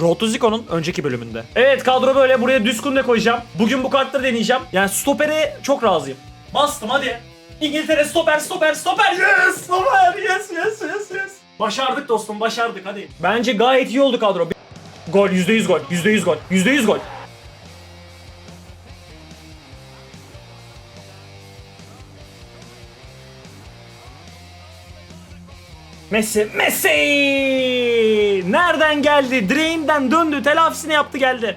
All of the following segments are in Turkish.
Road Zico'nun önceki bölümünde. Evet kadro böyle. Buraya düz kunde koyacağım. Bugün bu kartları deneyeceğim. Yani stopere çok razıyım. Bastım hadi. İngiltere stoper stoper stoper. Yes stoper. Yes yes yes yes. Başardık dostum başardık hadi. Bence gayet iyi oldu kadro. Gol %100 gol. %100 gol. %100 gol. Messi, Messi! Nereden geldi? Drain'den döndü, telafisini yaptı geldi.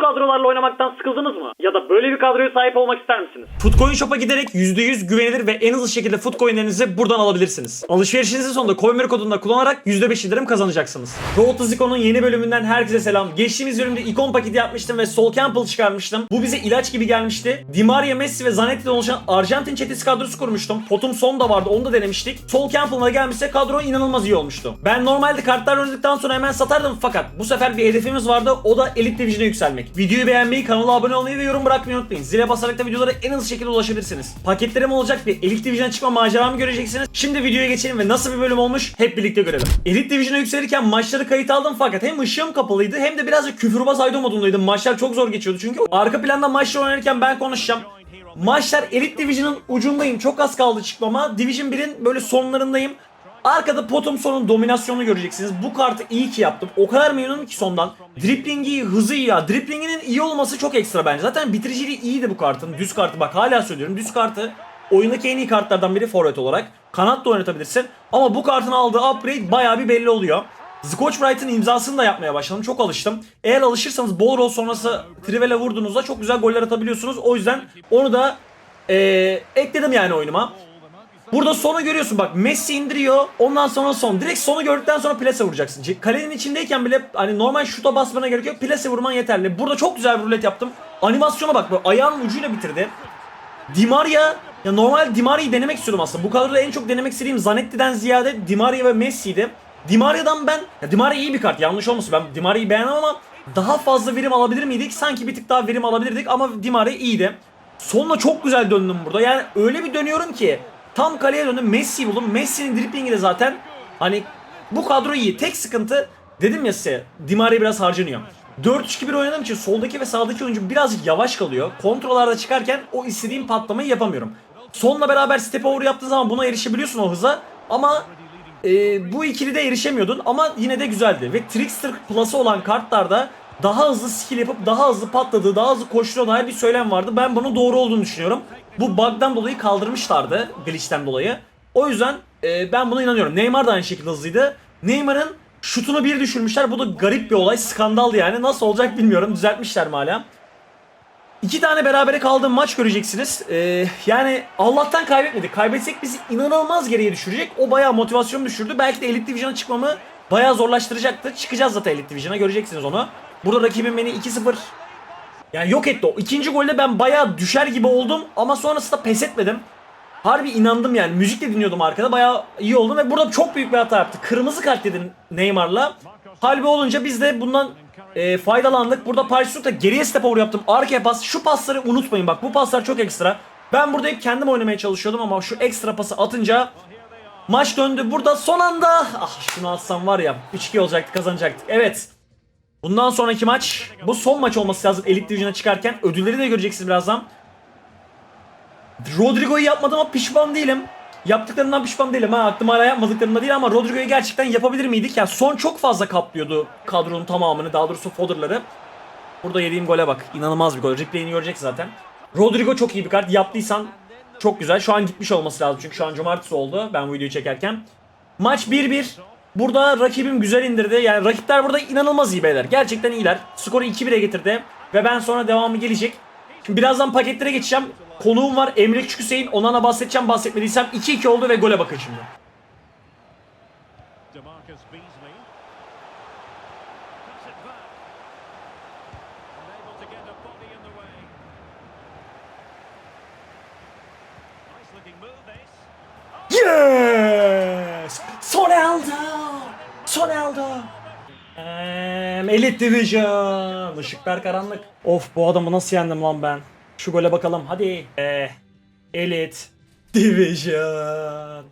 Kadrolarla oynamaktan sıkıldınız mı? Ya da böyle bir kadroya sahip olmak ister misiniz? Footcoin Shop'a giderek %100 güvenilir ve en hızlı şekilde Footcoin'lerinizi buradan alabilirsiniz. Alışverişinizin sonunda Coinmer kodunu kullanarak %5 indirim kazanacaksınız. Road to Zico'nun yeni bölümünden herkese selam. Geçtiğimiz bölümde ikon paketi yapmıştım ve Sol Campbell çıkarmıştım. Bu bize ilaç gibi gelmişti. Di Maria, Messi ve Zanetti'den oluşan Arjantin çetesi kadrosu kurmuştum. Potum Son da vardı onu da denemiştik. Sol Campbell'la gelmişse kadro inanılmaz iyi olmuştu. Ben normalde kartlar oynadıktan sonra hemen satardım fakat bu sefer bir hedefimiz vardı o da Elite Division'a yükselmek. Videoyu beğenmeyi, kanala abone olmayı ve yorum bırakmayı unutmayın. Zile basarak da videolara en hızlı şekilde ulaşabilirsiniz. Paketlerim olacak bir Elite Division'a çıkma maceramı göreceksiniz. Şimdi videoya geçelim ve nasıl bir bölüm olmuş hep birlikte görelim. Elite Division'a yükselirken maçları kayıt aldım fakat hem ışığım kapalıydı hem de birazcık küfürbaz aydo modundaydım. Maçlar çok zor geçiyordu çünkü. Arka planda maçlar oynarken ben konuşacağım. Maçlar Elite Division'ın ucundayım. Çok az kaldı çıkmama. Division 1'in böyle sonlarındayım. Arkada Potom sonun dominasyonunu göreceksiniz. Bu kartı iyi ki yaptım. O kadar memnunum ki sondan. Driplingi iyi, hızı iyi ya. Driplinginin iyi olması çok ekstra bence. Zaten bitiriciliği iyiydi bu kartın. Düz kartı bak hala söylüyorum. Düz kartı oyundaki en iyi kartlardan biri forvet olarak. Kanat da oynatabilirsin. Ama bu kartın aldığı upgrade bayağı bir belli oluyor. Scotch Bright'ın imzasını da yapmaya başladım. Çok alıştım. Eğer alışırsanız ball roll sonrası Trivela vurduğunuzda çok güzel goller atabiliyorsunuz. O yüzden onu da eee, ekledim yani oyunuma. Burada sonu görüyorsun bak Messi indiriyor ondan sonra son. Direkt sonu gördükten sonra plase vuracaksın. Kalenin içindeyken bile hani normal şuta basmana gerek yok. Plase vurman yeterli. Burada çok güzel bir rulet yaptım. Animasyona bak böyle ayağının ucuyla bitirdi. Di Maria ya normal Di Maria'yı denemek istiyordum aslında. Bu kadroda en çok denemek istediğim Zanetti'den ziyade Di Maria ve Messi'ydi. Di Maria'dan ben ya Di Maria iyi bir kart yanlış olmasın ben Di Maria'yı beğenmem ama daha fazla verim alabilir miydik? Sanki bir tık daha verim alabilirdik ama Di Maria iyiydi. Sonuna çok güzel döndüm burada. Yani öyle bir dönüyorum ki tam kaleye döndüm. Messi'yi buldum. Messi'nin driplingi de zaten hani bu kadro iyi. Tek sıkıntı dedim ya size Di Maria biraz harcanıyor. 4-3-2-1 oynadığım için soldaki ve sağdaki oyuncu birazcık yavaş kalıyor. Kontrollarda çıkarken o istediğim patlamayı yapamıyorum. Sonla beraber step over yaptığın zaman buna erişebiliyorsun o hıza. Ama e, bu ikili de erişemiyordun ama yine de güzeldi. Ve Trickster Plus'ı olan kartlarda daha hızlı skill yapıp daha hızlı patladığı, daha hızlı koştuğuna dair bir söylem vardı. Ben bunun doğru olduğunu düşünüyorum. Bu bug'dan dolayı kaldırmışlardı, glitch'ten dolayı. O yüzden e, ben buna inanıyorum. Neymar da aynı şekilde hızlıydı. Neymar'ın şutunu bir düşürmüşler. Bu da garip bir olay, skandal yani. Nasıl olacak bilmiyorum. Düzeltmişler mi hala? İki tane berabere kaldığım maç göreceksiniz. Ee, yani Allah'tan kaybetmedik. Kaybetsek bizi inanılmaz geriye düşürecek. O bayağı motivasyon düşürdü. Belki de Elite Division'a çıkmamı bayağı zorlaştıracaktı. Çıkacağız zaten Elite Division'a göreceksiniz onu. Burada rakibim beni 2-0 yani yok etti o. İkinci golde ben bayağı düşer gibi oldum ama sonrasında pes etmedim. Harbi inandım yani. Müzik de dinliyordum arkada. Bayağı iyi oldum ve burada çok büyük bir hata yaptı. Kırmızı kart yedi Neymar'la. Halbuki olunca biz de bundan e, faydalandık. Burada Paris Suk'ta geriye step over yaptım. Arkaya pas. Şu pasları unutmayın bak. Bu paslar çok ekstra. Ben burada hep kendim oynamaya çalışıyordum ama şu ekstra pası atınca maç döndü. Burada son anda ah şunu atsam var ya 3-2 olacaktı kazanacaktık. Evet. Bundan sonraki maç bu son maç olması lazım Elite Division'a çıkarken. Ödülleri de göreceksiniz birazdan. Rodrigo'yu yapmadığıma pişman değilim. Yaptıklarımdan pişman değilim. Ha, aklım hala yapmadıklarımda değil ama Rodrigo'yu gerçekten yapabilir miydik? Yani son çok fazla kaplıyordu kadronun tamamını. Daha doğrusu fodderları. Burada yediğim gole bak. İnanılmaz bir gol. Replay'ini görecek zaten. Rodrigo çok iyi bir kart. Yaptıysan çok güzel. Şu an gitmiş olması lazım. Çünkü şu an cumartesi oldu. Ben bu videoyu çekerken. Maç 1-1. Burada rakibim güzel indirdi. Yani rakipler burada inanılmaz iyi beyler. Gerçekten iyiler. Skoru 2-1'e getirdi. Ve ben sonra devamı gelecek. Şimdi birazdan paketlere geçeceğim. Konuğum var Emre Küçük Hüseyin. Ondan da bahsedeceğim bahsetmediysem 2-2 oldu ve gole bakın şimdi. Soneldo! Eee Elite Division! Işıklar karanlık. Of bu adamı nasıl yendim lan ben? Şu gole bakalım hadi. Eee Elite Division.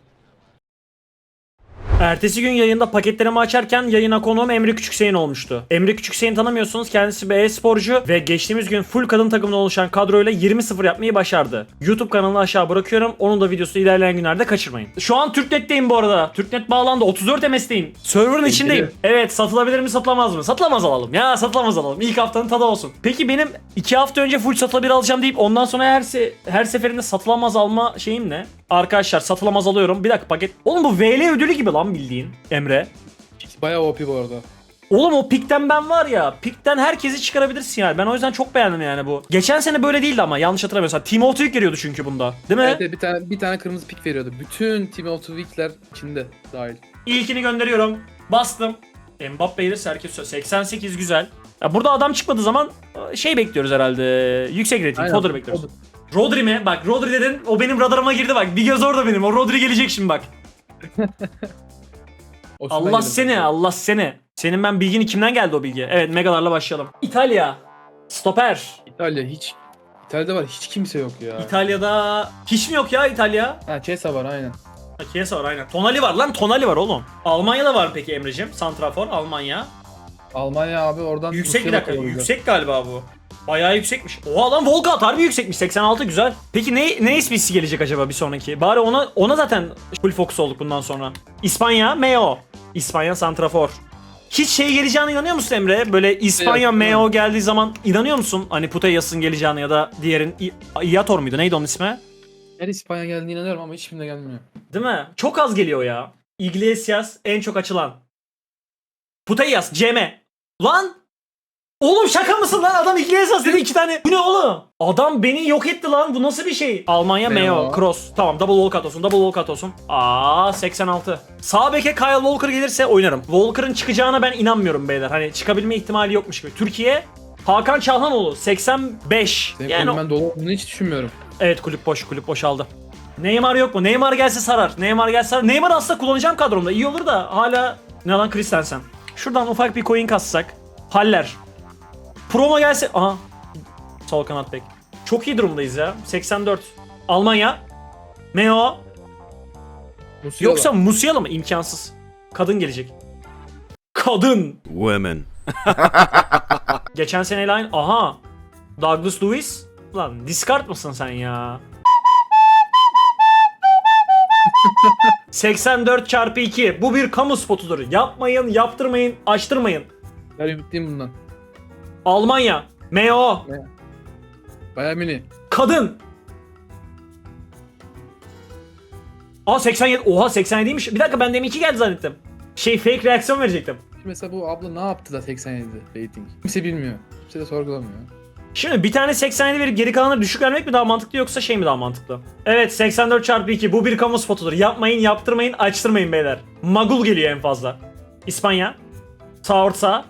Ertesi gün yayında paketlerimi açarken yayına konuğum Emre Küçükseyin olmuştu. Emre Küçükseyin tanımıyorsunuz. Kendisi bir e-sporcu ve geçtiğimiz gün full kadın takımından oluşan kadroyla 20-0 yapmayı başardı. YouTube kanalını aşağı bırakıyorum. Onun da videosu ilerleyen günlerde kaçırmayın. Şu an Türknet'teyim bu arada. Türknet bağlandı. 34 MS'teyim. Server'ın içindeyim. Evet satılabilir mi satılamaz mı? Satılamaz alalım. Ya satılamaz alalım. İlk haftanın tadı olsun. Peki benim 2 hafta önce full satılabilir alacağım deyip ondan sonra her se her seferinde satılamaz alma şeyim ne? Arkadaşlar satılamaz alıyorum. Bir dakika paket. Oğlum bu VL ödülü gibi lan bildiğin Emre. Bayağı OP bu arada. Oğlum o pikten ben var ya pikten herkesi çıkarabilirsin yani. Ben o yüzden çok beğendim yani bu. Geçen sene böyle değildi ama yanlış hatırlamıyorsam. Team of the Week geliyordu çünkü bunda. Değil mi? Evet, evet, bir tane bir tane kırmızı pik veriyordu. Bütün Team of the Week'ler içinde dahil. İlkini gönderiyorum. Bastım. Mbappe'yi de herkes söz. 88 güzel. Ya burada adam çıkmadığı zaman şey bekliyoruz herhalde. Yüksek rating. Fodder bekliyoruz. Fodder. Rodri mi? Bak Rodri dedin. O benim radarıma girdi bak. Bir göz orada benim. O Rodri gelecek şimdi bak. Osimhen Allah geldi. seni, Allah seni. Senin ben bilgini kimden geldi o bilgi? Evet megalarla başlayalım. İtalya. Stoper. İtalya hiç İtalya'da var hiç kimse yok ya. İtalya'da hiç mi yok ya İtalya? ha Chiesa var aynen. Ha, Chiesa var aynen. Tonali var lan Tonali var oğlum. Almanya'da var peki Emre'cim? Santrafor Almanya. Almanya abi oradan Yüksek bir dakika. kovalıyor. Yüksek galiba bu. Bayağı yüksekmiş. Oha lan Volkat harbi yüksekmiş. 86 güzel. Peki ne ne ismisi gelecek acaba bir sonraki? Bari ona ona zaten full focus olduk bundan sonra. İspanya, Meo. İspanya Santrafor. Hiç şey geleceğine inanıyor musun Emre? Böyle İspanya Yok, yok. geldiği zaman inanıyor musun? Hani Puteyas'ın geleceğine ya da diğerin İ- Iator muydu? Neydi onun ismi? Her İspanya geldiğine inanıyorum ama hiçbirine gelmiyor. Değil mi? Çok az geliyor ya. Iglesias en çok açılan. Puteyas, Ceme. Lan! Oğlum şaka mısın lan? Adam Iglesias dedi iki tane. Bu ne oğlum? Adam beni yok etti lan. Bu nasıl bir şey? Almanya Meo, Meo. Cross. Tamam double Walcott olsun, double Walcott olsun. Aa 86. Sağ beke Kyle Walker gelirse oynarım. Walker'ın çıkacağına ben inanmıyorum beyler. Hani çıkabilme ihtimali yokmuş gibi. Türkiye Hakan Çalhanoğlu 85. Senin yani yani ben dolu olduğunu hiç düşünmüyorum. Evet kulüp boş, kulüp boşaldı. Neymar yok mu? Neymar gelse sarar. Neymar gelse sarar. Neymar aslında kullanacağım kadromda. İyi olur da hala ne lan Christensen. Şuradan ufak bir coin kassak. Haller. Promo gelse... Aha. Sol kanat bek. Çok iyi durumdayız ya. 84. Almanya. Meo. Musiala. Yoksa Musiala mı? İmkansız. Kadın gelecek. Kadın. Women. Geçen seneyle aynı. Aha. Douglas Lewis. Lan discard mısın sen ya? 84 çarpı 2. Bu bir kamu spotudur. Yapmayın, yaptırmayın, açtırmayın. Ben ümitliyim bundan. Almanya. MEO. Bayern Münih. Kadın. Aa 87. Oha 87'ymiş. Bir dakika ben demin 2 geldi zannettim. Şey fake reaksiyon verecektim. Mesela bu abla ne yaptı da 87 rating? Kimse bilmiyor. Kimse de sorgulamıyor. Şimdi bir tane 87 verip geri kalanları düşük vermek mi daha mantıklı yoksa şey mi daha mantıklı? Evet 84 çarpı 2 bu bir kamu spotudur. Yapmayın, yaptırmayın, açtırmayın beyler. Magul geliyor en fazla. İspanya. Sağ orta.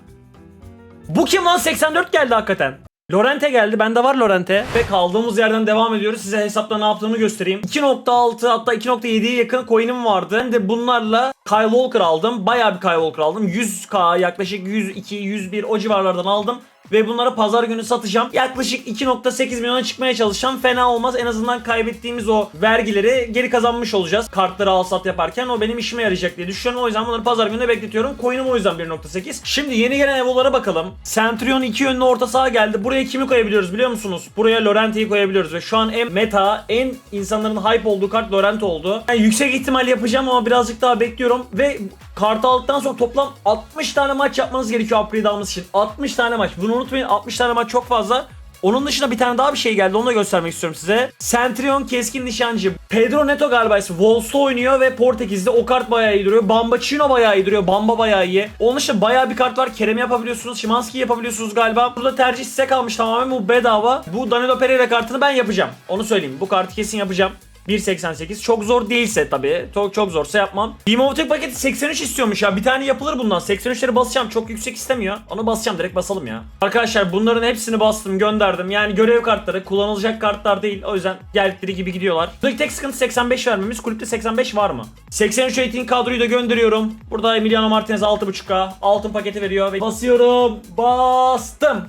Bu kim lan 84 geldi hakikaten. Lorente geldi. Bende var Lorente. Ve kaldığımız yerden devam ediyoruz. Size hesapta ne yaptığımı göstereyim. 2.6 hatta 2.7'ye yakın coin'im vardı. Ben de bunlarla Kyle Walker aldım. Bayağı bir Kyle Walker aldım. 100k yaklaşık 102, 101 o civarlardan aldım. Ve bunları pazar günü satacağım. Yaklaşık 2.8 milyona çıkmaya çalışacağım. Fena olmaz. En azından kaybettiğimiz o vergileri geri kazanmış olacağız. Kartları al sat yaparken o benim işime yarayacak diye düşünüyorum. O yüzden bunları pazar gününe bekletiyorum. Coin'im o yüzden 1.8. Şimdi yeni gelen evolara bakalım. Centurion iki yönlü orta saha geldi. Buraya kimi koyabiliyoruz biliyor musunuz? Buraya Lorente'yi koyabiliyoruz. Ve şu an en meta, en insanların hype olduğu kart Lorente oldu. Yani yüksek ihtimal yapacağım ama birazcık daha bekliyorum. Ve kartı aldıktan sonra toplam 60 tane maç yapmanız gerekiyor upgrade alması için. 60 tane maç. Bunu unutmayın 60 tane maç çok fazla. Onun dışında bir tane daha bir şey geldi. Onu da göstermek istiyorum size. Centurion keskin nişancı. Pedro Neto galiba. Wolves'ta oynuyor ve Portekiz'de. O kart bayağı iyi duruyor. Bamba Chino bayağı iyi duruyor. Bamba bayağı iyi. Onun dışında bayağı bir kart var. Kerem yapabiliyorsunuz. Şimanski yapabiliyorsunuz galiba. Burada tercih size kalmış tamamen. Bu bedava. Bu Danilo Pereira kartını ben yapacağım. Onu söyleyeyim. Bu kartı kesin yapacağım. 1.88 çok zor değilse tabii çok çok zorsa yapmam. Beamotek paketi 83 istiyormuş ya bir tane yapılır bundan 83'leri basacağım çok yüksek istemiyor onu basacağım direkt basalım ya. Arkadaşlar bunların hepsini bastım gönderdim yani görev kartları kullanılacak kartlar değil o yüzden geldikleri gibi gidiyorlar. Buradaki tek sıkıntı 85 vermemiz kulüpte 85 var mı? 83 rating kadroyu da gönderiyorum. Burada Emiliano Martinez 6.5k altın paketi veriyor ve basıyorum bastım.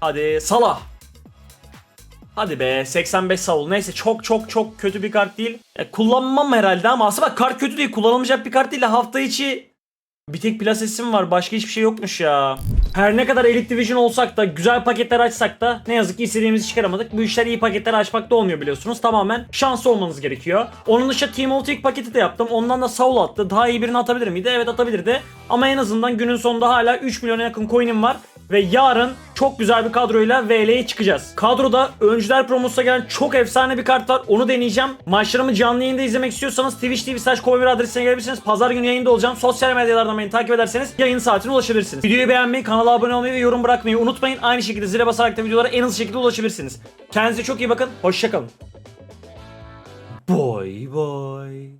Hadi Salah. Hadi be 85 Saul. Neyse çok çok çok kötü bir kart değil. E, kullanmam herhalde ama aslında bak kart kötü değil. Kullanılmayacak bir kart değil de hafta içi bir tek plasesim var. Başka hiçbir şey yokmuş ya. Her ne kadar Elite Division olsak da güzel paketler açsak da ne yazık ki istediğimizi çıkaramadık. Bu işler iyi paketler açmakta olmuyor biliyorsunuz. Tamamen şanslı olmanız gerekiyor. Onun dışında Team Ultimate paketi de yaptım. Ondan da Saul attı. Daha iyi birini atabilir miydi? Evet atabilirdi. Ama en azından günün sonunda hala 3 milyona yakın coin'im var. Ve yarın çok güzel bir kadroyla VL'ye çıkacağız. Kadroda öncüler promosuna gelen çok efsane bir kart var. Onu deneyeceğim. Maçlarımı canlı yayında izlemek istiyorsanız Twitch TV slash Kovamir adresine gelebilirsiniz. Pazar günü yayında olacağım. Sosyal medyalardan beni takip ederseniz yayın saatine ulaşabilirsiniz. Videoyu beğenmeyi, kanala abone olmayı ve yorum bırakmayı unutmayın. Aynı şekilde zile basarak da videolara en hızlı şekilde ulaşabilirsiniz. Kendinize çok iyi bakın. Hoşçakalın. Boy boy.